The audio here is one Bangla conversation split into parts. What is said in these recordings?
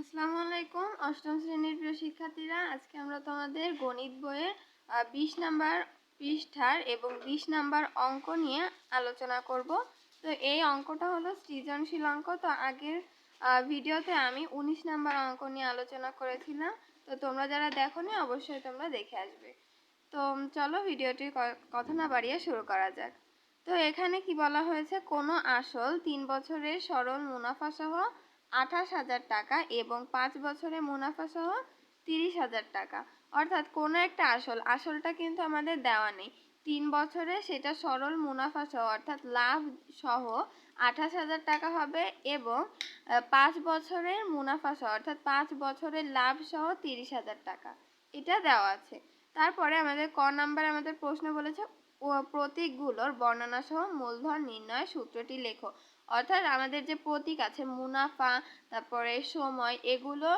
আসসালামু আলাইকুম, অষ্টম শ্রেণির প্রিয় শিক্ষার্থীরা। আজকে আমরা তোমাদের গণিত বইয়ের বিশ নাম্বার পৃষ্ঠার এবং বিশ নাম্বার অঙ্ক নিয়ে আলোচনা করব। তো এই অঙ্কটা হলো সৃজনশীল অঙ্ক। তো আগের ভিডিওতে আমি উনিশ নাম্বার অঙ্ক নিয়ে আলোচনা করেছিলাম। তো তোমরা যারা দেখোনি, অবশ্যই তোমরা দেখে আসবে। তো চলো ভিডিওটির ক- কথা না বাড়িয়ে শুরু করা যাক। তো এখানে কি বলা হয়েছে? কোনো আসল তিন বছরের সরল মুনাফা সহ আঠাশ হাজার টাকা এবং পাঁচ বছরে মুনাফা সহ তিরিশ হাজার টাকা। অর্থাৎ কোনো একটা আসল, আসলটা কিন্তু আমাদের দেওয়া নেই। তিন বছরে সেটা সরল মুনাফা সহ, অর্থাৎ লাভ সহ আঠাশ হাজার টাকা হবে এবং পাঁচ বছরের মুনাফা সহ, অর্থাৎ পাঁচ বছরের লাভ সহ তিরিশ হাজার টাকা। এটা দেওয়া আছে। তারপরে আমাদের ক নাম্বার আমাদের প্রশ্ন বলেছে প্রতীকগুলোর বর্ণনা সহ মূলধন নির্ণয় সূত্রটি লেখো। অর্থাৎ আমাদের যে প্রতীক আছে, মুনাফা, তারপরে সময়, এগুলো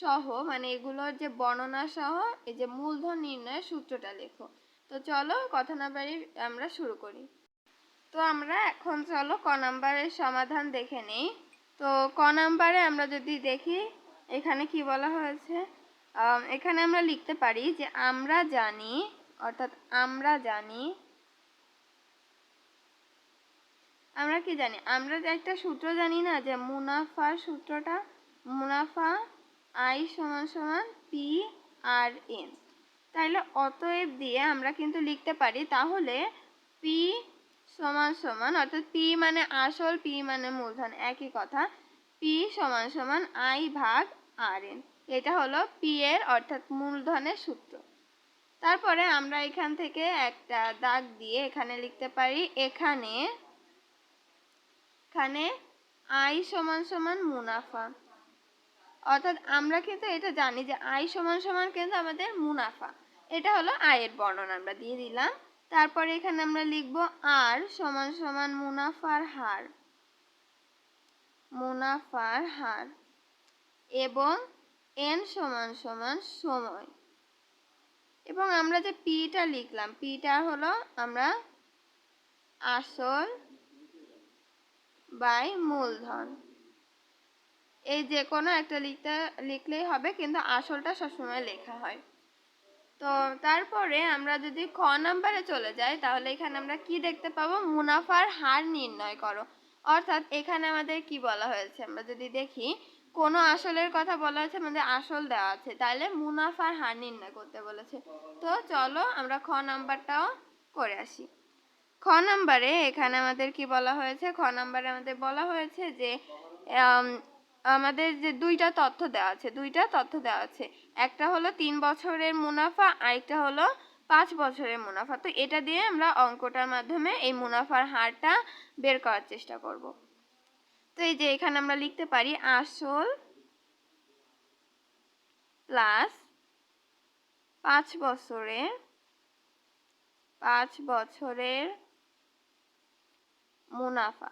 সহ মানে এগুলোর যে বর্ণনা সহ এই যে মূলধন নির্ণয়ের সূত্রটা লেখো। তো চলো কথা না বাড়ি আমরা শুরু করি। তো আমরা এখন চলো ক নাম্বারের সমাধান দেখে নেই। তো ক নাম্বারে আমরা যদি দেখি, এখানে কি বলা হয়েছে? এখানে আমরা লিখতে পারি যে আমরা জানি, অর্থাৎ আমরা জানি আমরা কি জানি? আমরা একটা সূত্র জানি না যে মুনাফার সূত্রটা, মুনাফা আই সমান সমান পি আর এন। তাইলে অতএব দিয়ে আমরা কিন্তু লিখতে পারি তাহলে পি সমান সমান, অর্থাৎ পি মানে আসল, পি মানে মূলধন, একই কথা। পি সমান সমান আই ভাগ আর এন। এটা হলো পি এর, অর্থাৎ মূলধনের সূত্র। তারপরে আমরা এখান থেকে একটা দাগ দিয়ে এখানে লিখতে পারি, এখানে এখানে আই সমান সমান মুনাফা। অর্থাৎ আমরা কিন্তু এটা জানি যে আই সমান সমান কিন্তু আমাদের মুনাফা। এটা হলো আয়ের বর্ণনা আমরা দিয়ে দিলাম। তারপরে এখানে আমরা লিখব আর সমান সমান মুনাফার হার। মুনাফার হার এবং এন সমান সমান সময়। এবং আমরা যে পিটা লিখলাম পিটা হলো আমরা আসল বাই মূলধন। এই যে কোনো একটা লিখতে, লিখলেই হবে, কিন্তু আসলটা সবসময় লেখা হয়। তো তারপরে আমরা যদি খ নাম্বারে চলে যাই, তাহলে এখানে আমরা কি দেখতে পাবো? মুনাফার হার নির্ণয় করো। অর্থাৎ এখানে আমাদের কি বলা হয়েছে? আমরা যদি দেখি, কোনো আসলের কথা বলা হয়েছে, আমাদের আসল দেওয়া আছে, তাহলে মুনাফার হার নির্ণয় করতে বলেছে। তো চলো আমরা খ নাম্বারটাও করে আসি। খ নাম্বারে এখানে আমাদের কি বলা হয়েছে? খ নাম্বারে আমাদের বলা হয়েছে যে আমাদের যে দুইটা তথ্য দেওয়া আছে, দুইটা তথ্য দেওয়া আছে। একটা হলো তিন বছরের মুনাফা, আরেকটা হলো পাঁচ বছরের মুনাফা। তো এটা দিয়ে আমরা অঙ্কটার মাধ্যমে এই মুনাফার হারটা বের করার চেষ্টা করব। তো এই যে এখানে আমরা লিখতে পারি, আসল প্লাস পাঁচ বছরের পাঁচ বছরের মুনাফা।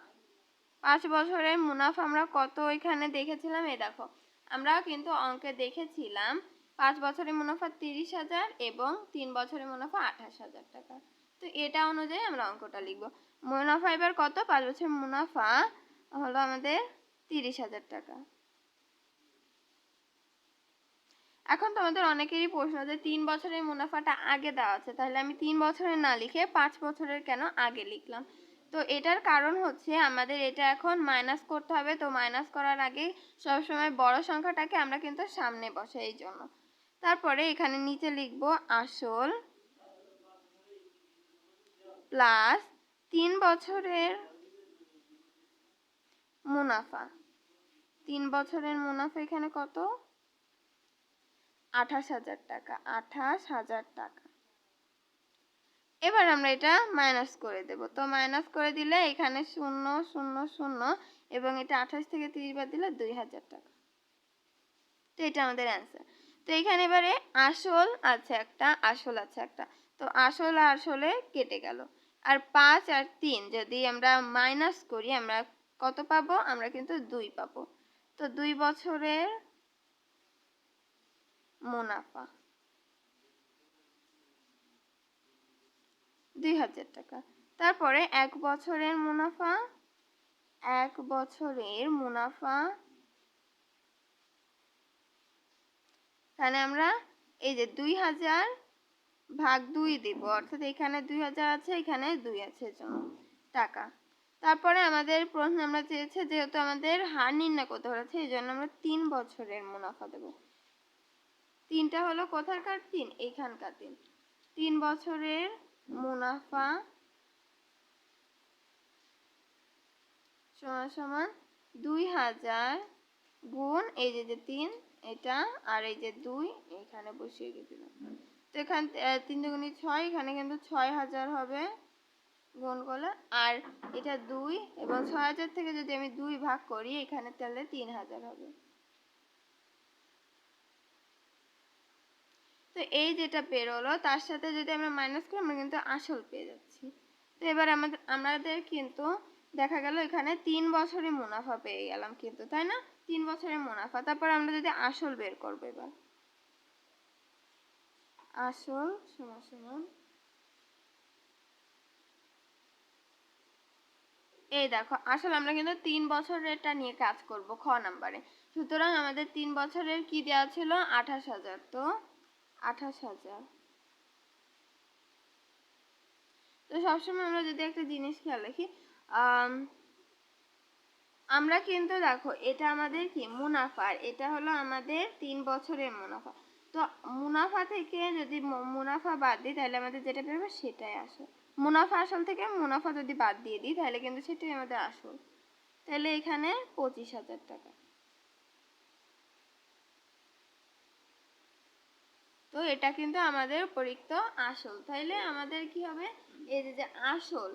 পাঁচ বছরের মুনাফা আমরা কত এখানে দেখেছিলাম? এ দেখো। আমরা কিন্তু অঙ্কে দেখেছিলাম পাঁচ বছরের মুনাফা তিরিশ হাজার এবং তিন বছরের মুনাফা আঠাশ হাজার টাকা। তো এটা অনুযায়ী আমরা অঙ্কটা লিখব। মুনাফা এবার কত? পাঁচ বছরের মুনাফা হলো আমাদের তিরিশ হাজার টাকা। এখন তোমাদের অনেকেরই প্রশ্ন যে তিন বছরের মুনাফাটা আগে দেওয়া আছে। তাহলে আমি তিন বছরের না লিখে পাঁচ বছরের কেন আগে লিখলাম? তো এটার কারণ হচ্ছে আমাদের এটা এখন মাইনাস করতে হবে। তো মাইনাস করার আগে সবসময় বড় সংখ্যাটাকে আমরা কিন্তু সামনে বসাই এই জন্য। তারপরে এখানে নিচে লিখব আসল প্লাস তিন বছরের মুনাফা। তিন বছরের মুনাফা এখানে কত? আঠাশ হাজার টাকা। আঠাশ হাজার টাকা। এবার আমরা এটা মাইনাস করে দেব। তো মাইনাস করে দিলে এখানে শূন্য শূন্য শূন্য এবং এটা আঠাশ থেকে তিরিশ বাদ দিলে দুই হাজার টাকা। তো এটা আমাদের অ্যান্সার তো এখানে এবারে আসল আছে একটা, আসল আছে একটা। তো আসল আসলে কেটে গেল। আর পাঁচ আর তিন যদি আমরা মাইনাস করি, আমরা কত পাবো? আমরা কিন্তু দুই পাবো। তো দুই বছরের মুনাফা। দুই হাজার টাকা। তারপরে এক বছরের মুনাফা, এক বছরের মুনাফা। এখানে আমরা এই যে দুই হাজার ভাগ দুই দিব, অর্থাৎ এখানে দুই হাজার আছে, এখানে দুই আছে টাকা। তারপরে আমাদের প্রশ্ন আমরা চেয়েছে যেহেতু আমাদের হার নির্ণয় করতে বলেছে এই জন্য আমরা তিন বছরের মুনাফা দেব। তিনটা হলো কোথাকার তিন? এইখানকার তিন। তিন বছরের মুনাফা সমান সমান দুই হাজার গুণ, এই যে যে তিন, এটা, আর এই যে দুই, এখানে বসিয়ে গেছিলাম। তো এখান তিন দুগুণি ছয়, এখানে কিন্তু ছয় হাজার হবে গুণ করলে, আর এটা দুই, এবং ছয় হাজার থেকে যদি আমি দুই ভাগ করি, এখানে তাহলে তিন হাজার হবে। তো এই যেটা বেরোলো, তার সাথে যদি আমরা মাইনাস করি, আমরা কিন্তু আসল পেয়ে যাচ্ছি। তো এবার আমাদের আমাদের কিন্তু দেখা গেল এখানে তিন বছরের মুনাফা পেয়ে গেলাম কিন্তু, তাই না? তিন বছরের মুনাফা। তারপর আমরা যদি আসল বের করব এবার। আসল, সমান সমান। এই দেখো, আসলে আমরা কিন্তু তিন বছরেরটা নিয়ে কাজ করব খ নাম্বারে। সুতরাং আমাদের তিন বছরের কি দেওয়া ছিল? আঠাশ হাজার। তো আঠাশ হাজার। তো সবসময় আমরা যদি একটা জিনিস খেয়াল রাখি আম, আমরা কিন্তু দেখো এটা আমাদের কি? মুনাফা। এটা হলো আমাদের তিন বছরের মুনাফা। তো মুনাফা থেকে যদি মুনাফা বাদ দিই তাহলে আমাদের যেটা বেরোবে সেটাই আসে। মুনাফা আসল থেকে মুনাফা যদি বাদ দিয়ে দিই তাহলে কিন্তু সেটাই আমাদের আসল। তাহলে এখানে পঁচিশ হাজার টাকা। তো এটা কিন্তু আমাদের পরিক্ত আসল। তাইলে আমাদের কি হবে? এই যে যে আসল,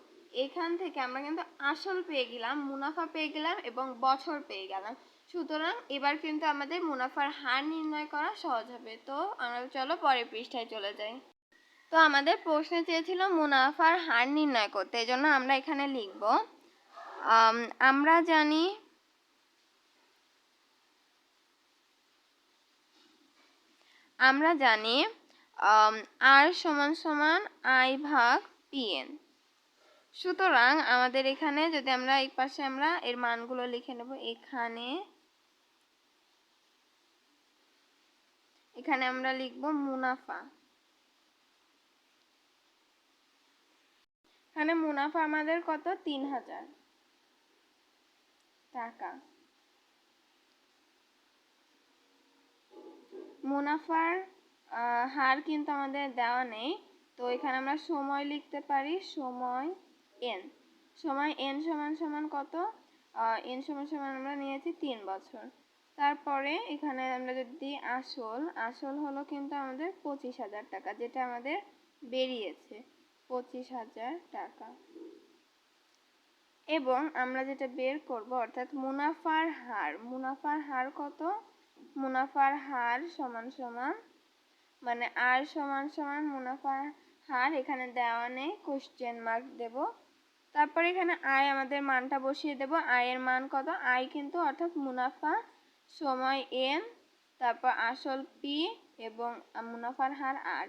এখান থেকে আমরা কিন্তু আসল পেয়ে গেলাম, মুনাফা পেয়ে গেলাম এবং বছর পেয়ে গেলাম। সুতরাং এবার কিন্তু আমাদের মুনাফার হার নির্ণয় করা সহজ হবে। তো আমরা চলো পরের পৃষ্ঠায় চলে যাই। তো আমাদের প্রশ্নে চেয়েছিল মুনাফার হার নির্ণয় করতে, এই জন্য আমরা এখানে লিখব আমরা জানি আমরা জানি আর সমান সমান আই ভাগ পিএন সুতরাং আমাদের এখানে যদি আমরা এই পাশে আমরা এর মানগুলো লিখে নেব, এখানে এখানে আমরা লিখব মুনাফা। এখানে মুনাফা আমাদের কত? তিন হাজার টাকা। মুনাফার হার কিন্তু আমাদের দেওয়া নেই। তো এখানে আমরা সময় লিখতে পারি, সময় এন সময় এন সমান সমান কত? এন সমান সমান আমরা নিয়েছি তিন বছর। তারপরে এখানে আমরা যদি আসল আসল হলো কিন্তু আমাদের পঁচিশ হাজার টাকা, যেটা আমাদের বেরিয়েছে পঁচিশ হাজার টাকা। এবং আমরা যেটা বের করব, অর্থাৎ মুনাফার হার মুনাফার হার কত? মুনাফার হার সমান সমান মানে আর সমান সমান মুনাফার হার এখানে দেওয়া নেই কোশ্চেন মার্ক দেব। তারপর এখানে আয় আমাদের মানটা বসিয়ে দেব, আয়ের মান কত? আয় কিন্তু অর্থাৎ মুনাফা সময় এন তারপর আসল পি এবং মুনাফার হার আর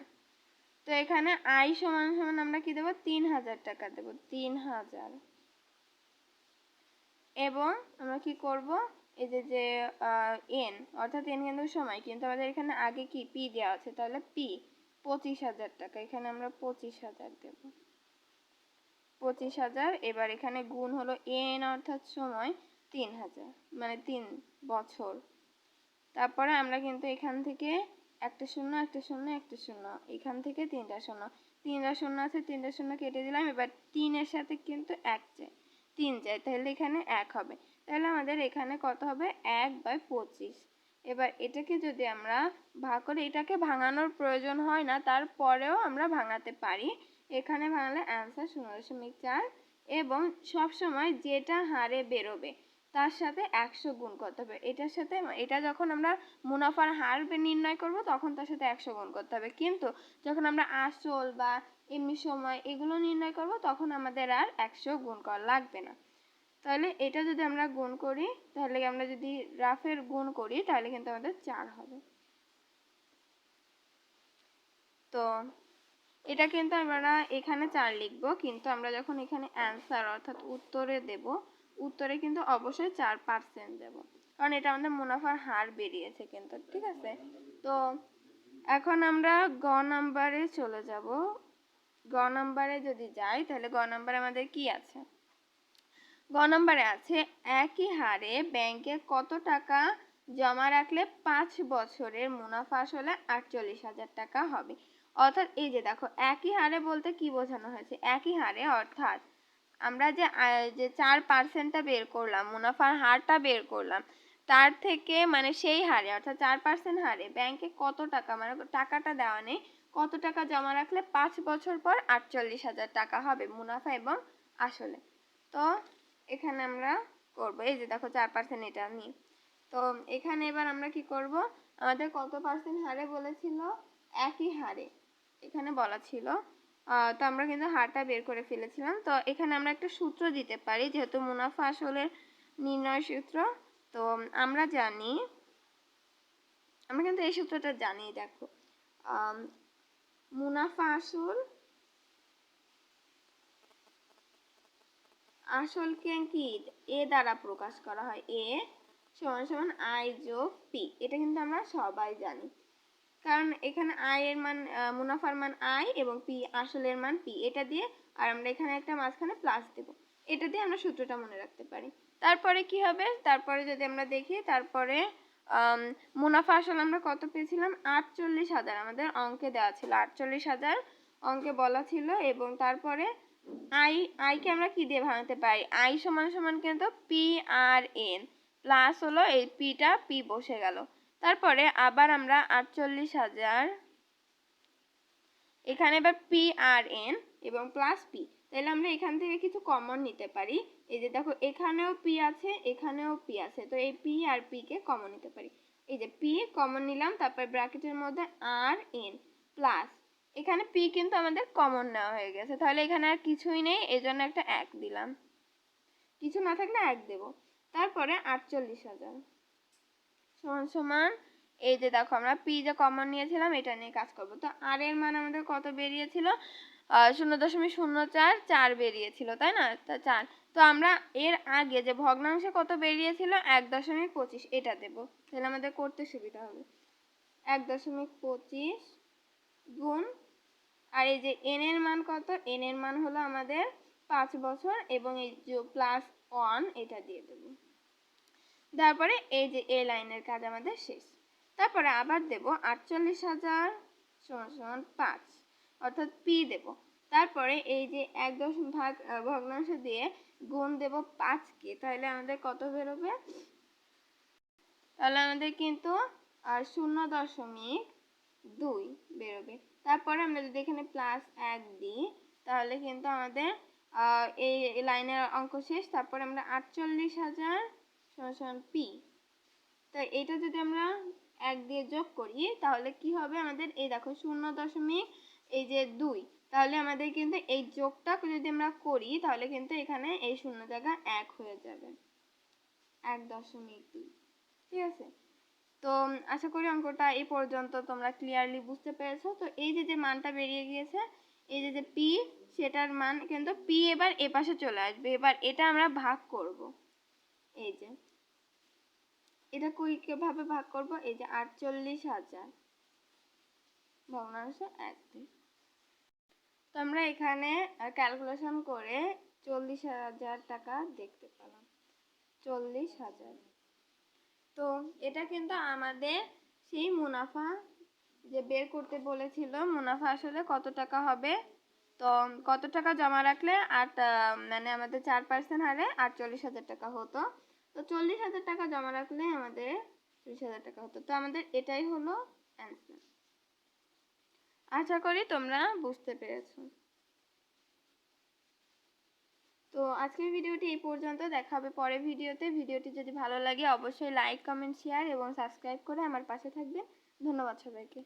তো এখানে আয় সমান সমান আমরা কি দেব? তিন হাজার টাকা দেব তিন হাজার এবং আমরা কি করব? এই যে যে এন অর্থাৎ এন কিন্তু সময়, কিন্তু আমাদের এখানে আগে কি পি দেওয়া আছে? তাহলে পি পঁচিশ হাজার টাকা। এখানে আমরা পঁচিশ হাজার দেব। পঁচিশ হাজার, এবার এখানে গুণ হলো এন অর্থাৎ সময় তিন হাজার মানে তিন বছর। তারপরে আমরা কিন্তু এখান থেকে একটা শূন্য একটা শূন্য একটা শূন্য, এখান থেকে তিনটা শূন্য। তিনটা শূন্য আছে, তিনটা শূন্য কেটে দিলাম, এবার তিনের সাথে কিন্তু এক চাই। তিন চাই, তাহলে এখানে এক হবে। তাহলে আমাদের এখানে কত হবে? এক বাই পঁচিশ। এবার এটাকে যদি আমরা ভাগ করে, এটাকে ভাঙানোর প্রয়োজন হয় না, তারপরেও আমরা ভাঙাতে পারি। এখানে ভাঙলে অ্যান্সার শূন্য দশমিক চার এবং সবসময় যেটা হারে বেরোবে, তার সাথে একশো গুণ করতে হবে। এটার সাথে, এটা যখন আমরা মুনাফার হার নির্ণয় করব, তখন তার সাথে একশো গুণ করতে হবে। কিন্তু যখন আমরা আসল বা এমনি সময় এগুলো নির্ণয় করব, তখন আমাদের আর একশো গুণ করা লাগবে না। তাহলে এটা যদি আমরা গুণ করি, তাহলে আমরা যদি রাফের গুণ করি, তাহলে কিন্তু আমাদের চার হবে। তো এটা কিন্তু আমরা এখানে চার লিখব, কিন্তু আমরা যখন এখানে অ্যান্সার অর্থাৎ উত্তরে দেব, উত্তরে কিন্তু অবশ্যই চার পার্সেন্ট দেবো। কারণ এটা আমাদের মুনাফার হার বেরিয়েছে কিন্তু, ঠিক আছে? তো এখন আমরা গ নাম্বারে চলে যাব। গ নাম্বারে যদি যাই, তাহলে গ নাম্বারে আমাদের কি আছে? গ নাম্বারে আছে, একই হারে ব্যাংকে কত টাকা জমা রাখলে পাঁচ বছরের মুনাফা আসলে আটচল্লিশ হাজার টাকা হবে? অর্থাৎ এই যে দেখো, একই হারে বলতে কি বোঝানো হয়েছে? একই হারে অর্থাৎ আমরা যে যে চার পার্সেন্টটা বের করলাম, মুনাফার হারটা বের করলাম, তার থেকে মানে সেই হারে, অর্থাৎ চার পার্সেন্ট হারে ব্যাংকে কত টাকা মানে টাকাটা দেওয়া নেই, কত টাকা জমা রাখলে পাঁচ বছর পর আটচল্লিশ হাজার টাকা হবে মুনাফা এবং আসলে। তো এখানে আমরা করব। এই যে দেখো চার পার্সেন্ট এটা নিয়ে তো এখানে এবার আমরা কি করব? আমাদের কত পার্সেন্ট হারে বলেছিল? একই হারে। এখানে বলা ছিল। তো আমরা কিন্তু হারটা বের করে ফেলেছিলাম। তো এখানে আমরা একটা সূত্র দিতে পারি, যেহেতু মুনাফা আসলের নির্ণয় সূত্র। তো আমরা জানি, আমরা কিন্তু এই সূত্রটা জানি, দেখো। মুনাফা আসল আসলকে কি? এ দ্বারা প্রকাশ করা হয়। এ সমান সমান আই যোগ পি। এটা কিন্তু আমরা সবাই জানি। কারণ এখানে আই এর মান মুনাফার মান আই এবং পি আসলের মান পি। এটা দিয়ে আর আমরা এখানে একটা মাঝখানে প্লাস দেব। এটা দিয়ে আমরা সূত্রটা মনে রাখতে পারি। তারপরে কি হবে? তারপরে যদি আমরা দেখি, তারপরে মুনাফা আসলে আমরা কত পেয়েছিলাম? আটচল্লিশ হাজার। আমাদের অঙ্কে দেওয়া ছিল আটচল্লিশ হাজার। অঙ্কে বলা ছিল এবং তারপরে আই আইকে আমরা কি দিয়ে ভাঙতে পারি? আই সমান সমান কিন্তু পি আর এন প্লাস হলো এই পিটা পি বসে গেল। তারপরে আবার আমরা আটচল্লিশ হাজার, এখানে এবার পি আর এন এবং প্লাস পি তাহলে আমরা এখান থেকে কিছু কমন নিতে পারি। এই যে দেখো, এখানেও পি আছে, এখানেও পি আছে। তো এই পি আর পি কে কমন নিতে পারি। এই যে পি কমন নিলাম, তারপর ব্র্যাকেটের মধ্যে আর এন প্লাস এখানে পি কিন্তু আমাদের কমন নেওয়া হয়ে গেছে। তাহলে এখানে আর কিছুই নেই এই জন্য একটা এক দিলাম। কিছু না থাকলে এক দেব। তারপরে আটচল্লিশ হাজার। সমান সমান, এই যে দেখো আমরা পি যে কমন নিয়েছিলাম, এটা নিয়ে কাজ করব। তো আর এর মান আমাদের কত বেরিয়েছিল? শূন্য দশমিক শূন্য চার চার বেরিয়েছিল, তাই না? তা চার। তো আমরা এর আগে যে ভগ্নাংশে কত বেরিয়েছিল? এক দশমিক পঁচিশ, এটা দেব। তাহলে আমাদের করতে সুবিধা হবে। এক দশমিক পঁচিশ গুণ আর এই যে এন এর মান কত? এন এর মান হলো আমাদের পাঁচ বছর এবং এই যে প্লাস ওয়ান এটা দিয়ে দেবো। তারপরে এই যে এ লাইনের কাজ আমাদের শেষ। তারপরে আবার দেব আটচল্লিশ হাজার সমান সমান পাঁচ। অর্থাৎ পি দেব। তারপরে এই যে এক দশম ভাগ ভগ্নাংশ দিয়ে গুণ দেব পাঁচকে তাহলে আমাদের কত বেরোবে? তাহলে আমাদের কিন্তু আর শূন্য দশমিক দুই বেরোবে। তারপরে আমরা যদি এখানে প্লাস এক দিই, তাহলে কিন্তু আমাদের এই লাইনের অঙ্ক শেষ। তারপরে আমরা আটচল্লিশ হাজার সমান পি তো এটা যদি আমরা এক দিয়ে যোগ করি, তাহলে কি হবে আমাদের? এই দেখো, শূন্য দশমিক, এই যে দুই। তাহলে আমাদের কিন্তু এই যোগটা যদি আমরা করি, তাহলে কিন্তু এখানে এই শূন্য জায়গা এক হয়ে যাবে। এক দশমিক দুই। ঠিক আছে? তো আশা করি অঙ্কটা এই পর্যন্ত তোমরা ক্লিয়ারলি বুঝতে পেরেছ। তো এই যে যে মানটা বেরিয়ে গিয়েছে, এই যে যে পি সেটার মান কিন্তু পি এবার এ পাশে চলে আসবে। এবার এটা আমরা ভাগ করব। এই যে, এটা কীভাবে ভাগ করব? এই যে, আটচল্লিশ হাজার। ভগ্নাংশ এক তো আমরা এখানে ক্যালকুলেশন করে চল্লিশ হাজার টাকা দেখতে পেলাম। চল্লিশ হাজার। তো এটা কিন্তু আমাদের সেই মুনাফা যে বের করতে বলেছিল, মুনাফা আসলে কত টাকা হবে? তো কত টাকা জমা রাখলে আট মানে আমাদের চার পার্সেন্ট হারে আটচল্লিশ হাজার টাকা হতো। তো চল্লিশ হাজার টাকা জমা রাখলে আমাদের চল্লিশ হাজার টাকা হতো। তো আমাদের এটাই হলো অ্যান্সার আশা করি তোমরা বুঝতে পেরেছ। তো আজকের ভিডিওটি এই পর্যন্ত। দেখা হবে পরের ভিডিওতে। ভিডিওটি যদি ভালো লাগে, অবশ্যই লাইক কমেন্ট শেয়ার এবং সাবস্ক্রাইব করে আমার পাশে থাকবেন। ধন্যবাদ সবাইকে।